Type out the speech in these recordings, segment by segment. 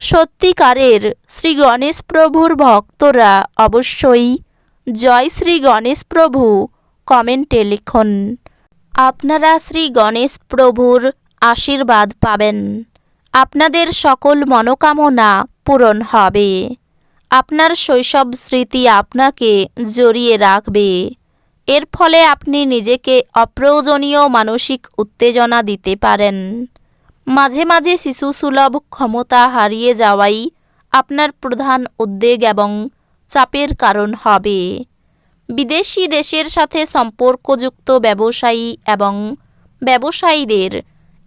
সত্যিকারের শ্রী গণেশ প্রভুর ভক্তরা অবশ্যই জয় শ্রী গণেশ প্রভু কমেন্টে লিখুন। আপনারা শ্রী গণেশ প্রভুর আশীর্বাদ পাবেন। আপনাদের সকল মনোকামনা পূরণ হবে। আপনার শৈশব স্মৃতি আপনাকে জড়িয়ে রাখবে। এর ফলে আপনি নিজেকে অপ্রয়োজনীয় মানসিক উত্তেজনা দিতে পারেন। মাঝে মাঝে শিশুসুলভ ক্ষমতা হারিয়ে যাওয়াই আপনার প্রধান উদ্বেগ এবং চাপের কারণ হবে। বিদেশি দেশের সাথে সম্পর্কযুক্ত ব্যবসায়ী এবং ব্যবসায়ীদের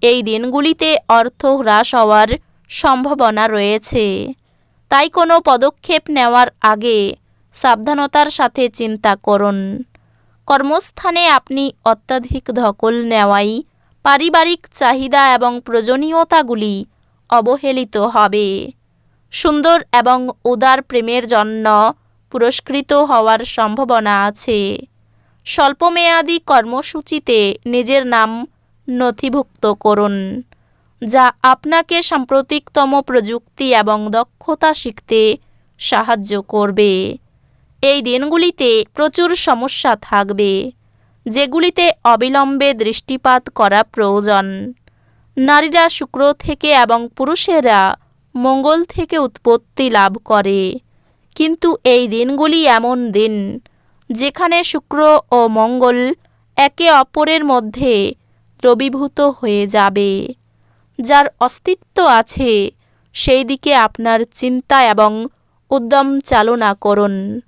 এই দিনগুলিতে অর্থ হ্রাস হওয়ার সম্ভাবনা রয়েছে। তাই কোনো পদক্ষেপ নেওয়ার আগে সাবধানতার সাথে চিন্তা করুন। কর্মস্থানে আপনি অত্যাধিক ধকল নেওয়াই পারিবারিক চাহিদা এবং প্রয়োজনীয়তাগুলি অবহেলিত হবে। সুন্দর এবং উদার প্রেমের জন্য পুরস্কৃত হওয়ার সম্ভাবনা আছে। স্বল্পমেয়াদী কর্মসূচিতে নিজের নাম নথিভুক্ত করুন, যা আপনাকে সাম্প্রতিকতম প্রযুক্তি এবং দক্ষতা শিখতে সাহায্য করবে। এই দিনগুলিতে প্রচুর সমস্যা থাকবে। যেগুলিতে অবিলম্বে দৃষ্টিপাত করা প্রয়োজন। নারীরা শুক্র থেকে এবং পুরুষেরা মঙ্গল থেকে উৎপত্তি লাভ করে। কিন্তু এই দিনগুলি এমন দিন, যেখানে শুক্র ও মঙ্গল একে অপরের মধ্যে দ্রবীভূত হয়ে যাবে। যার অস্তিত্ব আছে সেই দিকে আপনার চিন্তা এবং উদ্যম চালনা করুন।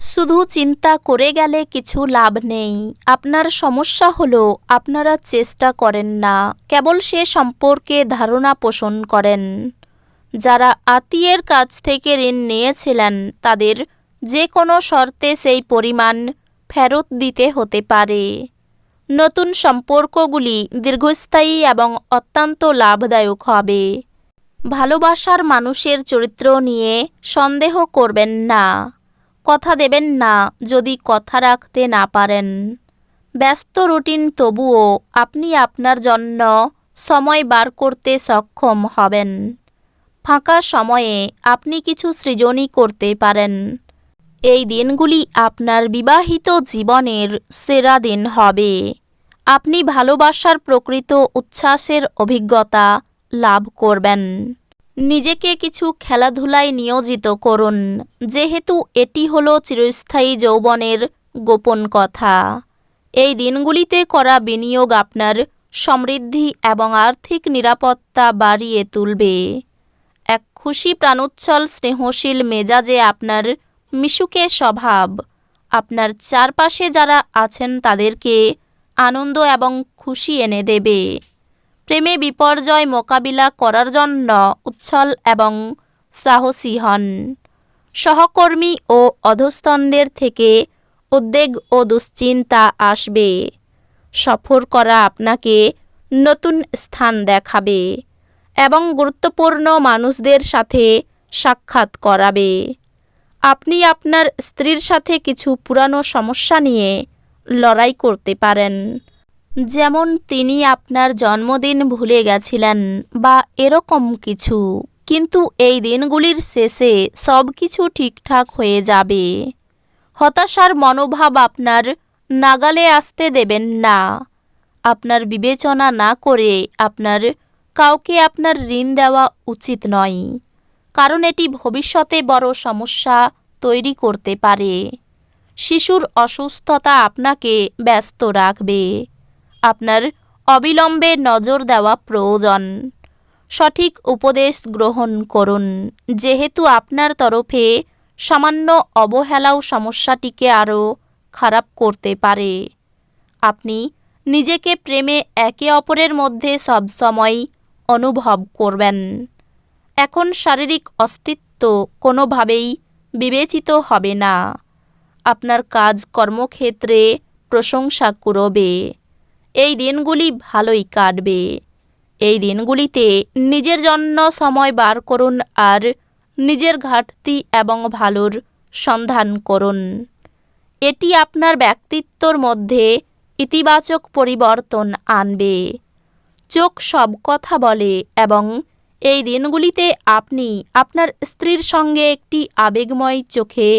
শুধু চিন্তা করে গেলে কিছু লাভ নেই। আপনার সমস্যা হলো আপনারা চেষ্টা করেন না, কেবল সে সম্পর্কে ধারণা পোষণ করেন। যারা আত্মীয়ের কাছ থেকে ঋণ নিয়েছিলেন, তাদের যে কোনো শর্তে সেই পরিমাণ ফেরত দিতে হতে পারে। নতুন সম্পর্কগুলি দীর্ঘস্থায়ী এবং অত্যন্ত লাভদায়ক হবে। ভালোবাসার মানুষের চরিত্র নিয়ে সন্দেহ করবেন না। কথা দেবেন না, যদি কথা রাখতে না পারেন। ব্যস্ত রুটিন তবুও আপনি আপনার জন্য সময় বার করতে সক্ষম হবেন। ফাঁকা সময়ে আপনি কিছু সৃজনই করতে পারেন। এই দিনগুলি আপনার বিবাহিত জীবনের সেরা দিন হবে। আপনি ভালোবাসার প্রকৃত উচ্ছ্বাসের অভিজ্ঞতা লাভ করবেন। নিজেকে কিছু খেলাধুলায় নিয়োজিত করুন। যেহেতু এটি হলো চিরস্থায়ী যৌবনের গোপন কথা। এই দিনগুলিতে করা বিনিয়োগ আপনার সমৃদ্ধি এবং আর্থিক নিরাপত্তা বাড়িয়ে তুলবে। এক খুশি প্রাণোচ্ছল স্নেহশীল মেজাজে আপনার মিশুকে স্বভাব, আপনার চারপাশে যারা আছেন তাদেরকে আনন্দ এবং খুশি এনে দেবে। প্রেমে বিপর্যয় মোকাবিলা করার জন্য উচ্ছল এবং সাহসী হন। সহকর্মী ও অধস্তনদের থেকে উদ্বেগ ও দুশ্চিন্তা আসবে। সফর করা আপনাকে নতুন স্থান দেখাবে এবং গুরুত্বপূর্ণ মানুষদের সাথে সাক্ষাৎ করাবে। আপনি আপনার স্ত্রীর সাথে কিছু পুরানো সমস্যা নিয়ে লড়াই করতে পারেন। যেমন তিনি আপনার জন্মদিন ভুলে গেছিলেন বা এরকম কিছু। কিন্তু এই দিনগুলির শেষে সব কিছু ঠিকঠাক হয়ে যাবে। হতাশার মনোভাব আপনার নাগালে আসতে দেবেন না। আপনার বিবেচনা না করে আপনার কাউকে আপনার ঋণ দেওয়া উচিত নয়। কারণ এটি ভবিষ্যতে বড় সমস্যা তৈরি করতে পারে। শিশুর অসুস্থতা আপনাকে ব্যস্ত রাখবে। আপনার অবিলম্বে নজর দেওয়া প্রয়োজন। সঠিক উপদেশ গ্রহণ করুন। যেহেতু আপনার তরফে সামান্য অবহেলাও সমস্যাটিকে আরও খারাপ করতে পারে। আপনি নিজেকে প্রেমে একে অপরের মধ্যে সবসময় অনুভব করবেন। এখন শারীরিক অস্তিত্ব কোনোভাবেই বিবেচিত হবে না। আপনার কাজ কর্মক্ষেত্রে প্রশংসা করবে। এই দিনগুলি ভালোই কাটবে। এই দিনগুলিতে নিজের জন্য সময় বার করুন আর নিজের ঘাটতি এবং ভালোর সন্ধান করুন। এটি আপনার ব্যক্তিত্বর মধ্যে ইতিবাচক পরিবর্তন আনবে। চোখ সব কথা বলে এবং এই দিনগুলিতে আপনি আপনার স্ত্রীর সঙ্গে একটি আবেগময় চোখে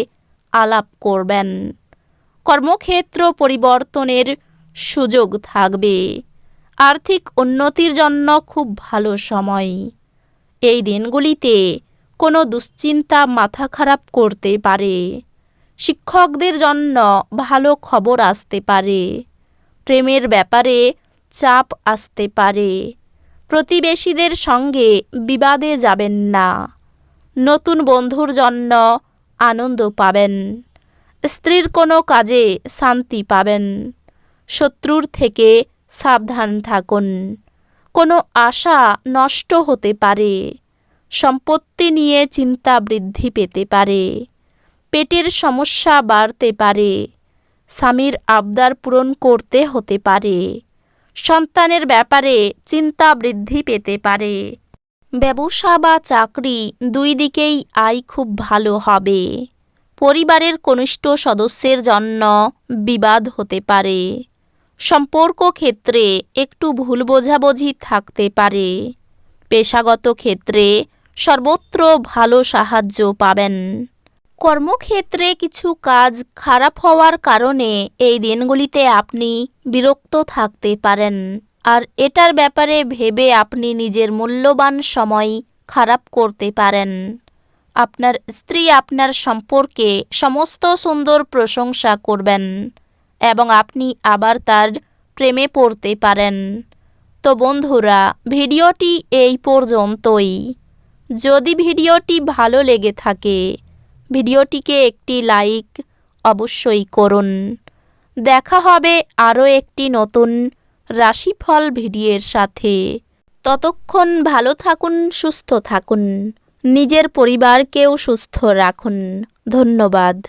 আলাপ করবেন। কর্মক্ষেত্র পরিবর্তনের সুযোগ থাকবে। আর্থিক উন্নতির জন্য খুব ভালো সময়। এই দিনগুলিতে কোনো দুশ্চিন্তা মাথা খারাপ করতে পারে। শিক্ষকদের জন্য ভালো খবর আসতে পারে। প্রেমের ব্যাপারে চাপ আসতে পারে। প্রতিবেশীদের সঙ্গে বিবাদে যাবেন না। নতুন বন্ধুর জন্য আনন্দ পাবেন। স্ত্রীর কোনো কাজে শান্তি পাবেন। শত্রুর থেকে সাবধান থাকুন। কোনো আশা নষ্ট হতে পারে। সম্পত্তি নিয়ে চিন্তা বৃদ্ধি পেতে পারে। পেটের সমস্যা বাড়তে পারে। স্বামীর আবদার পূরণ করতে হতে পারে। সন্তানের ব্যাপারে চিন্তা বৃদ্ধি পেতে পারে। ব্যবসা বা চাকরি দুই দিকেই আয় খুব ভালো হবে। পরিবারের কনিষ্ঠ সদস্যের জন্য বিবাদ হতে পারে। সম্পর্ক ক্ষেত্রে একটু ভুল বোঝাবুঝি থাকতে পারে। পেশাগত ক্ষেত্রে সর্বত্র ভালো সাহায্য পাবেন। কর্মক্ষেত্রে কিছু কাজ খারাপ হওয়ার কারণে এই দিনগুলিতে আপনি বিরক্ত থাকতে পারেন। আর এটার ব্যাপারে ভেবে আপনি নিজের মূল্যবান সময় খারাপ করতে পারেন। আপনার স্ত্রী আপনার সম্পর্কে সমস্ত সুন্দর প্রশংসা করবেন। এবং আপনি আবার তার প্রেমে পড়তে পারেন। তো বন্ধুরা, ভিডিওটি এই পর্যন্তই। যদি ভিডিওটি ভালো লেগে থাকে, ভিডিওটিকে একটি লাইক অবশ্যই করুন। দেখা হবে আরও একটি নতুন রাশিফল ভিডিওর সাথে। ততক্ষণ ভালো থাকুন, সুস্থ থাকুন। নিজের পরিবারকেও সুস্থ রাখুন। ধন্যবাদ।